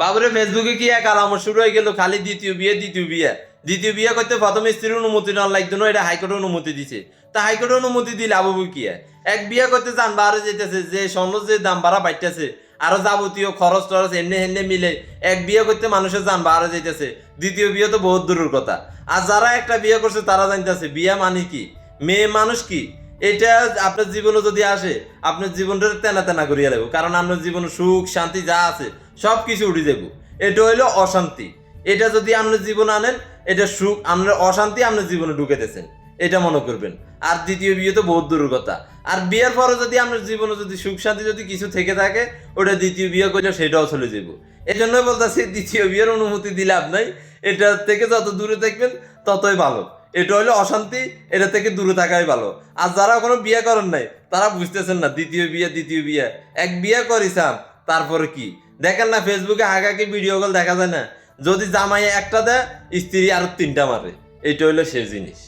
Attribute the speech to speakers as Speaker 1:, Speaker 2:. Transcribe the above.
Speaker 1: বাবুরে ফেসবুকে কি এক আলামত? শুরু হয়ে গেল খালি দ্বিতীয় বিয়ে দ্বিতীয় বিয়ে। দ্বিতীয় বিয়ে করতে প্রথম স্ত্রীর অনুমতি না লাগতো না, এটা হাইকোর্টের অনুমতি দিছে। তা হাইকোর্টের অনুমতি দিলে আবু কি এক বিয়ে করতে যান বাড়ে যেতেছে, যে স্বর্ণ যে দাম বাড়া বাইতেছে আরও যাবতীয় খরচ টরচ এমনি হেমনে মিলে এক বিয়ে করতে মানুষের যান বাড়ে যেতেছে। দ্বিতীয় বিয়ে তো বহুত দূরের কথা। আর যারা একটা বিয়ে করছে, তারা জানতেছে, বিয়ে মানে কি? মেয়ে মানুষ কি? এটা আপনার জীবনে যদি আসে, আপনার জীবনটা তেনা তেনা করিয়া দেবো কারণ আপনার জীবনে সুখ, শান্তি যা আছে সব কিছু উঠে যাব। এটা হইল অশান্তি। এটা যদি আপনার জীবনে আনেন, এটা সুখ। আপনার অশান্তি আপনার জীবনে ঢুকেতেছেন এটা মনে করবেন। আর দ্বিতীয় বিয়ে তো বহুত দূরের কথা। আর বিয়ের পরে যদি আপনার জীবনে যদি সুখ শান্তি যদি কিছু থেকে থাকে, ওটা দ্বিতীয় বিয়ে করলে সেটাও চলে যাব। এই জন্যই বলতেছি, দ্বিতীয় বিয়ের অনুমতি দিলে আপনার এটা থেকে যত দূরে থাকবেন, ততই ভালো। এটা হলো অশান্তি, এটা থেকে দূরে থাকাই ভালো। আর যারা কোনো বিয়ে করেন নাই, তারা বুঝতেছেন না, দ্বিতীয় বিয়ে দ্বিতীয় বিয়ে। এক বিয়ে করিসাম তারপরে কি? দেখেন না ফেসবুকে আগাকে ভিডিও কল দেখা যায় না? যদি জামাই একটা দেয়, স্ত্রী আরও তিনটা মারে। এটা হইল সে জিনিস।